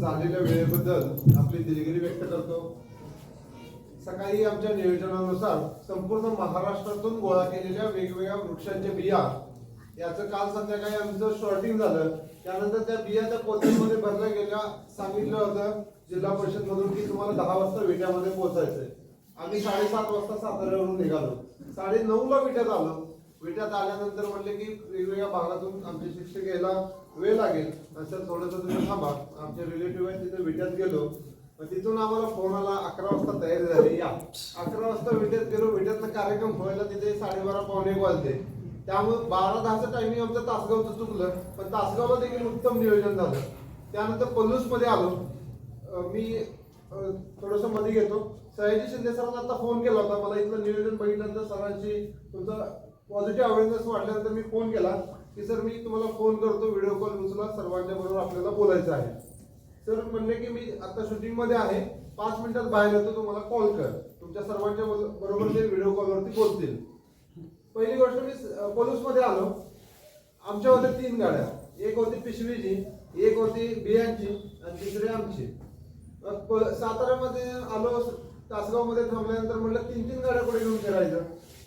झालेल्या वेळेबद्दल आपली दिलगिरी व्यक्त करतो. सकाळी आमच्या नियोजनानुसार संपूर्ण महाराष्ट्रातून गोळा केलेल्या वेगवेगळ्या वृक्षांच्या बिया याचं काल संध्याकाळी आमचं शॉर्टिंग झालं. त्यानंतर त्या बिया त्या पोत्यांमध्ये भरल्या गेल्या. सांगितलं होतं जिल्हा परिषद मधून की तुम्हाला दहा वाजता विट्यामध्ये पोहोचायचंय. आम्ही साडेसात वाजता साताऱ्यावरून निघालो. साडे ला विट्यात आलो विट्यात आल्यानंतर म्हणले की वेगवेगळ्या भागातून आमचे शिक्षक यायला वेळ लागेल. असं थोडंसं तुम्ही थांबा. आमचे रिलेटिव्ह आहेत तिथे विट्यात गेलो. मग तिथून आम्हाला फोन आला अकरा वाजता तयारी झाली या. अकरा वाजता विट्यात गेलो. विट्यातनं कार्यक्रम व्हायला तिथे साडेबारा पावणे एक वाजले. त्यामुळे बारा दहाचं टायमिंग आमचं तासगावचं चुकलं. पण तासगावला देखील उत्तम नियोजन झालं. त्यानंतर पल्लूसमध्ये आलो. मी थोडसमध्ये घेतो सयाजी शिंदे सरांना आता फोन केला होता. मला इथलं नियोजन बघितल्यानंतर सरांची तुमचा पॉझिटिव्ह अवेअरनेस वाढल्यानंतर मी फोन केला की सर मी तुम्हाला फोन करतो व्हिडिओ कॉल उचला सर्वांच्या बरोबर आपल्याला बोलायचं आहे. सर म्हणले की मी आता शूटिंगमध्ये आहे. पाच मिनिटात बाहेर येतो तुम्हाला कॉल कर. तुमच्या सर्वांच्या बरोबर ते व्हिडिओ कॉलवरती बोलतील. पहिली गोष्ट मी पोलूसमध्ये आलो. आमच्या होत्या तीन गाड्या. एक होती पिशवीची एक होती बियांची आणि तिसरी आमची. प- साताऱ्यामध्ये आलो तासगावमध्ये थांबल्यानंतर म्हणलं तीन तीन गाड्या कुठे घेऊन फिरायचं.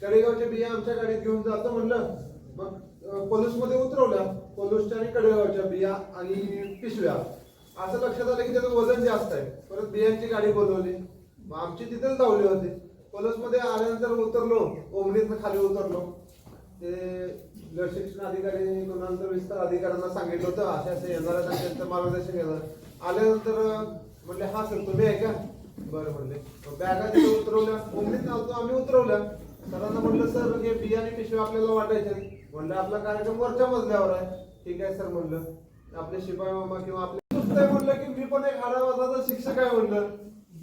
कडेगावच्या बिया आमच्या गाडीत घेऊन जातो म्हणलं मग पोलूसमध्ये उतरवल्या. पोलूसच्या आणि कडेगावच्या बिया आणि पिशव्या. असं लक्षात आलं की त्याचं वजन जास्त आहे. परत बियांची गाडी बोलवली. मग आमची तिथेच लावली होती. पोलूसमध्ये आल्यानंतर उतरलो. ओमनीतनं खाली उतरलो. ते गट शिक्षण अधिकारी गुणांतर विस्तार अधिकाऱ्यांना सांगितलं होतं. असे असे येणार त्यांचं मार्गदर्शन येणार आल्यानंतर म्हणले हा सर तुम्ही आहे का बरं म्हणले. बॅगा तिथे उतरवल्या. ओमनीत नव्हतो आम्ही उतरवल्या. सरांना म्हटलं सर हे बियाणे पिशवी आपल्याला वाटायचे म्हणलं आपला कार्यक्रम वरच्या मजल्यावर आहे. ठीक आहे सर म्हणलं. आपले शिपाई मामा किंवा आपले नुसतं म्हणलं की मी पण एक आडावाचा शिक्षक आहे म्हणलं.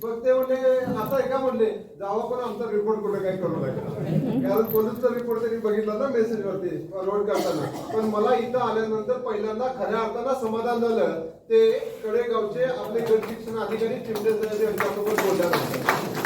मग ते म्हणले आता आहे का? म्हणले. जावा पण आमचा रिपोर्ट कुठे काय करू लागला कारण पोलीसचा रिपोर्ट त्यांनी बघितला ना मेसेज वरती लोड करताना. पण मला इथं आल्यानंतर पहिल्यांदा खऱ्या अर्थानं समाधान झालं. ते कडेगावचे आपले गट शिक्षण अधिकारी चिमटे साहेब यांच्यासोबत बोलल्यानंतर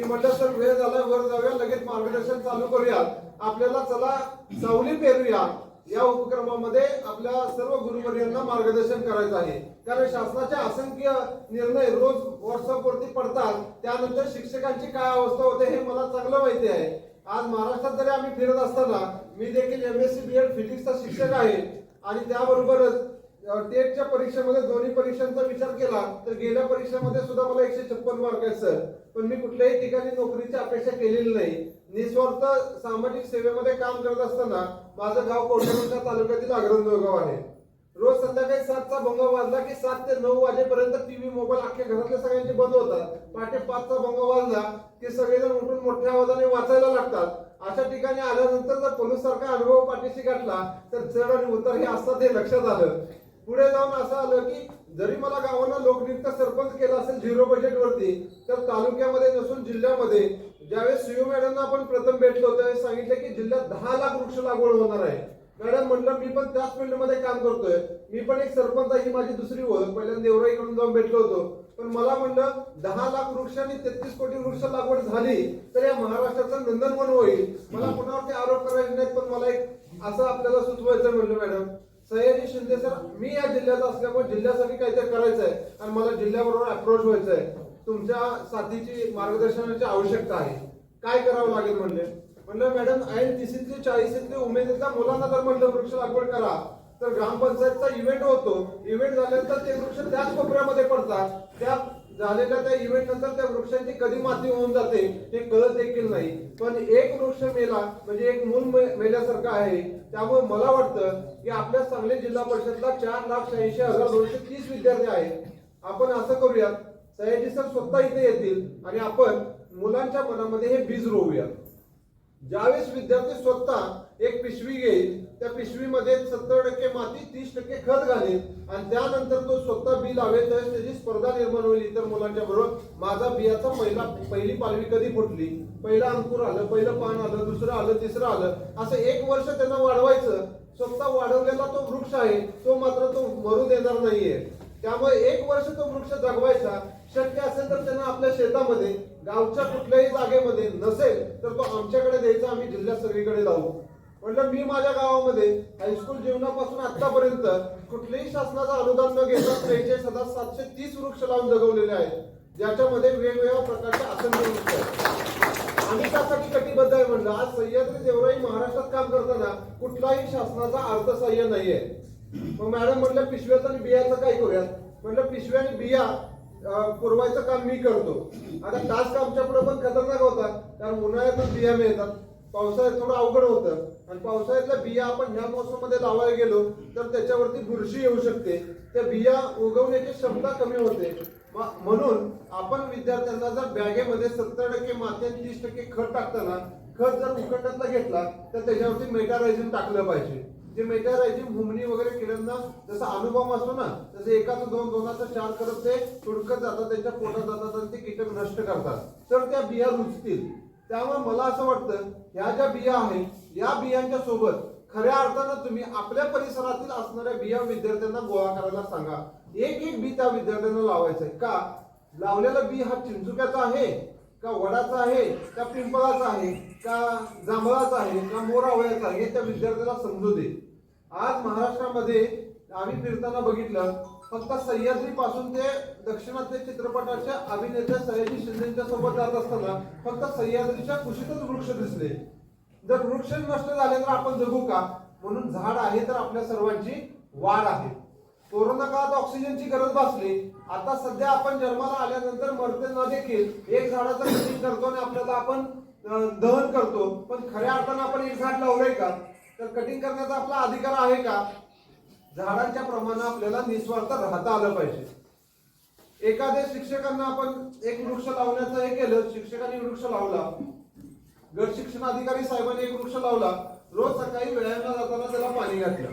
मी म्हटलं सर वेळ झाला वर जाऊया लगेच मार्गदर्शन चालू करूया. आपल्याला चला सावली पेरूया. या उपक्रमामध्ये आपल्या सर्व गुरुवर्यांना मार्गदर्शन करायचं आहे. कारण शासनाचे असंख्य निर्णय रोज व्हॉट्सअप वरती पडतात. त्यानंतर शिक्षकांची काय अवस्था होते हे मला चांगलं माहिती आहे. आज महाराष्ट्रात जरी आम्ही फिरत असताना मी देखील M S C B Ed फिजिक्सचा शिक्षक आहे. आणि त्याबरोबरच टेटच्या परीक्षेमध्ये दोन्ही परीक्षांचा विचार केला तर गेल्या परीक्षेमध्ये सुद्धा मला एकशे छप्पन मार्क आहेत सर पण मी कुठल्याही ठिकाणी नोकरीची अपेक्षा केलेली नाही. निस्वार्थ सामाजिक सेवेमध्ये काम करत असताना माझं गाव कोल्हापूरच्या तालुक्यातील अग्रंदोळ गाव आहे रोज संध्याकाळी सातचा भंग वाजला की सात ते नऊ वाजेपर्यंत टीव्ही मोबाईल अख्ख्या घरातल्या सगळ्यांचे बंद होतात. पहाटे पाचचा भंग वाजला की सगळेजण उठून मोठ्या आवाजाने वाचायला लागतात. अशा ठिकाणी आल्यानंतर जर पोलीस सारखा अनुभव पाठीशी गाठला तर चढ आणि उतर हे असतात हे लक्षात आलं. पुढे जाऊन असं आलं की जरी मला गावांना लोकनियुक्त सरपंच केला असेल झिरो बजेट वरती तर तालुक्यामध्ये नसून जिल्ह्यामध्ये ज्यावेळेस सीओ मॅडमना आपण प्रथम भेटलो त्यावेळेस सांगितलं की जिल्ह्यात दहा लाख वृक्ष लागवड होणार आहे. मॅडम म्हणलं मी पण त्याच फील्डमध्ये काम करतोय. मी पण एक सरपंच आहे ही माझी दुसरी ओळख. पहिल्यांदा देवराईकडून जाऊन भेटलो होतो. पण मला म्हणलं दहा लाख वृक्ष आणि तेहतीस कोटी वृक्ष लागवड झाली तर या महाराष्ट्राचं नंदनवन होईल. मला कुणावरती आरोप करायचे नाहीत पण मला एक असं आपल्याला सुचवायचं म्हणलं मॅडम. सयाजी शिंदे सर मी या जिल्ह्यात असल्यामुळे जिल्ह्यासाठी काहीतरी करायचं आहे आणि मला जिल्ह्याबरोबर अप्रोच व्हायचं आहे तुमच्या साथीची मार्गदर्शनाची आवश्यकता आहे. काय करावं लागेल म्हणले? म्हणलं मॅडम ऐन तिसीतली चाळीसीतले उमेदीतल्या मुलांना जर म्हणलं वृक्ष लागवड करा तर ग्रामपंचायतचा इव्हेंट होतो. इव्हेंट झाल्यानंतर ते वृक्ष त्याच कोपऱ्यामध्ये पडतात. त्या झालेल्या त्या इव्हेंट नंतर त्या वृक्षांची कधी माती होऊन जाते हे कळत देखील नाही. पण एक वृक्ष मेला म्हणजे एक मूल मेल्यासारखं आहे. त्यामुळे मला वाटतं की आपल्या सांगली जिल्हा परिषदला चार लाख शहाऐंशी हजार दोनशे तीस विद्यार्थी आहेत. आपण असं करूयात सयाजी सर स्वतः इथे येतील आणि आपण मुलांच्या मनामध्ये हे बीज रोवूया ज्यावेळेस विद्यार्थी स्वतः एक पिशवी घेईल त्या पिशवीमध्ये सत्तर टक्के माती तीस टक्के खत घालेल आणि त्यानंतर तो स्वतः बी लावेल त्यावेळेस त्याची स्पर्धा निर्माण होईल इतर मुलांच्या बरोबर. माझा बियाचा पहिला पहिली पालवी कधी फुटली? पहिला अंकुर आलं पहिलं पान आलं दुसरं आलं तिसरं आलं. असं एक वर्ष त्यांना वाढवायचं. स्वतः वाढवलेला तो वृक्ष आहे तो मात्र तो मरू देणार नाहीये. त्यामुळे एक वर्ष तो वृक्ष जगवायचा शक्य असेल तर त्यांना आपल्या शेतामध्ये गावच्या कुठल्याही जागेमध्ये नसेल तर तो आमच्याकडे द्यायचा आम्ही जिल्ह्यात सगळीकडे जाऊ. म्हटलं मी माझ्या गावामध्ये हायस्कूल जीवनापासून आतापर्यंत कुठल्याही शासनाचं अनुदान न घेता त्रेचाळीस हजार सातशे तीस वृक्ष लावून जगवलेले आहेत. ज्याच्यामध्ये वेगवेगळ्या प्रकारचे असंख्य वृक्ष आहेत. आम्ही त्यासाठी कटिबद्ध आहे म्हणलं. आज सह्याद्री देवराई महाराष्ट्रात काम करताना कुठलाही शासनाचा अर्थसहाय्य नाहीये. मग मॅडम म्हटलं पिशव्याचं आणि बियाचं काय करूयात? म्हटलं पिशव्या आणि बिया पुरवायचं काम मी करतो. आता टास्क आमच्या पुढे पण खतरनाक होता कारण उन्हाळ्यातच बिया मिळतात. पावसाळ्यात थोडं अवघड होतं. आणि पावसाळ्यातल्या बिया आपण ह्या मोसममध्ये लावायला गेलो तर त्याच्यावरती बुरशी येऊ शकते. त्या बिया उगवण्याची क्षमता कमी होते. म्हणून आपण विद्यार्थ्यांना जर बॅगेमध्ये सत्तर टक्के माती आणि तीस टक्के खत टाकताना खत जर उकंडातला घेतला तर त्याच्यावरती मेटारायझिन टाकलं पाहिजे. जे मेटारायझिन हुमणी वगैरे किड्यांना जसा अनुभव असतो ना तसं एकाचं दोन दोनाचं चार करत ते तुडकत जातात त्यांच्या पोटात जातात आणि ते कीटक नष्ट करतात. तर त्या बिया रुजतील. त्यामुळे मला असं वाटतं ह्या ज्या बिया आहेत या बियांच्या सोबत खऱ्या अर्थानं तुम्ही आपल्या परिसरातील असणाऱ्या बिया विद्यार्थ्यांना गोळा करायला सांगा. एक एक बी त्या विद्यार्थ्यांना लावायचं आहे. का? लावलेला बी हा चिंचुक्याचा आहे? का वडाचा आहे? का पिंपळाचा आहे? का जांभळाचा आहे? का मोरावळ्याचा आहे? हे त्या विद्यार्थ्याला समजू दे. आज महाराष्ट्रामध्ये आम्ही फिरताना बघितलं फक्त सह्याद्री पासून ते दक्षिणात्य चित्रपटाच्या अभिनेत्या सयाजी शिंदेच्या सोबत जात असताना फक्त सह्याद्रीच्या कुशीतच वृक्ष दिसले. जर वृक्ष नष्ट झाले तर आपण जगू का? म्हणून झाड आहे तर आपल्या सर्वांची वाढ आहे. कोरोना काळात ऑक्सिजनची गरज भासली. आता सध्या आपण जन्माला आल्यानंतर मरते न देखील एक झाडाचं कटिंग करतो आणि आपल्याला आपण दहन करतो. पण खऱ्या अर्थानं आपण एक झाड लावलंय का? तर कटिंग करण्याचा आपला अधिकार आहे का? झाडांच्या प्रमाणात आपल्याला निस्वार्थ राहता आलं पाहिजे. एखाद्या शिक्षकांना आपण एक वृक्ष लावण्याचं हे केलं शिक्षकांनी वृक्ष लावला गट शिक्षण अधिकारी साहेबांनी एक वृक्ष लावला रोज सकाळी वेळांना जाताना त्याला पाणी घातलं.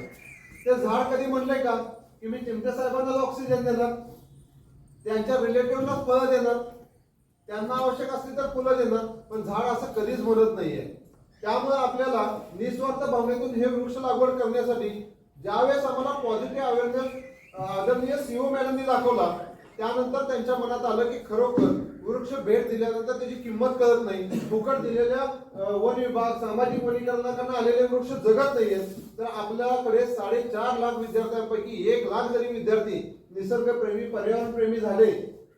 ते झाड कधी म्हणलंय का? की मी चिमटे साहेबांना ऑक्सिजन देणार त्यांच्या रिलेटिव्हला फळं देणार त्यांना आवश्यक असली तर फुलं देणार पण झाड असं कधीच म्हणत नाहीये. त्यामुळे आपल्याला निस्वार्थ भावनेतून हे वृक्ष लागवड करण्यासाठी ज्यावेळेस आम्हाला पॉझिटिव्ह अवेअरनेस आदरणीय सीओ मॅडमनी दाखवला त्यानंतर त्यांच्या मनात आलं की खरोखर वृक्ष भेट दिल्यानंतर त्याची किंमत कळत नाही. फुकट दिलेल्या वन विभाग सामाजिक वनीकरणाकडनं आलेले वृक्ष जगत नाहीये तर आपल्याकडे साडेचार लाख विद्यार्थ्यांपैकी एक लाख जरी विद्यार्थी निसर्गप्रेमी पर्यावरणप्रेमी झाले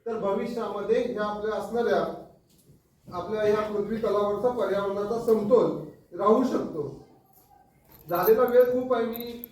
तर भविष्यामध्ये ह्या आपल्या असणाऱ्या आपल्या ह्या पृथ्वी तलावरचा पर्यावरणाचा समतोल राहू शकतो. झालेला वेळ खूप आहे. मी